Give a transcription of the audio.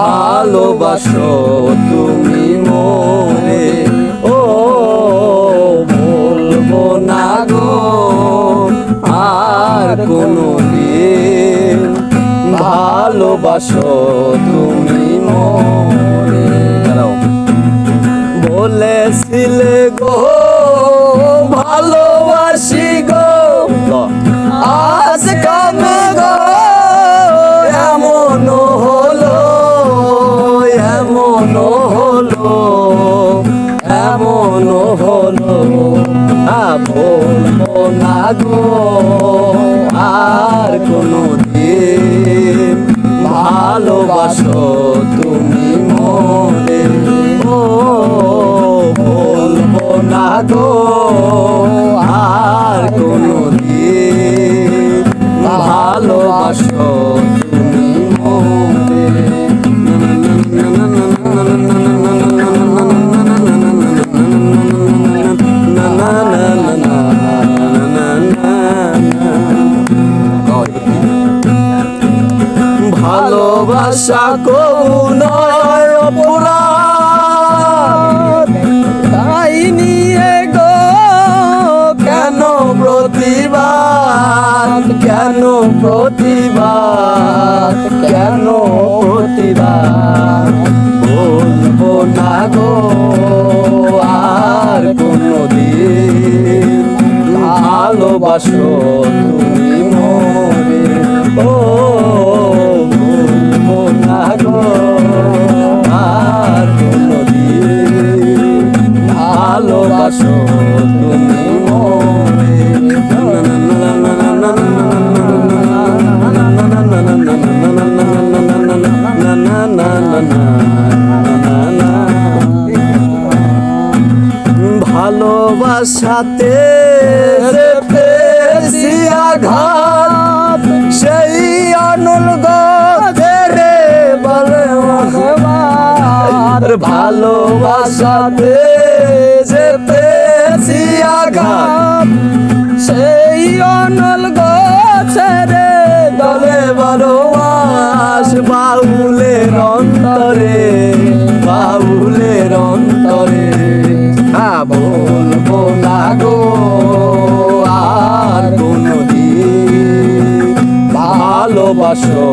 ভালোবাসো তুমি মনে। ও বলব না গো আর কোনো দিন ভালোবাসো তুমি না গো আর কোনো দিন ভালোবাসো তুমি মনে। ও বলব না গো। ভালোবাসা কবু নয় অপরাধ গো, কেন প্রতিবাদ? কেন প্রতিবাদ? কেন প্রতিবাদ? বলব না গো, আর কোনো দিন ভালোবাসো তুমি। ভালোবাসাতে পেয়েছি আঘাত সেই অনল রে বলে ভালোবাসাতে পেয়েছি আঘাত, সেই অনল রে দলে বড়বাস বাউলের অন্তরে বাউলের অন্তরে। বলব না গো, আর কোনো দিন ভালোবাসো।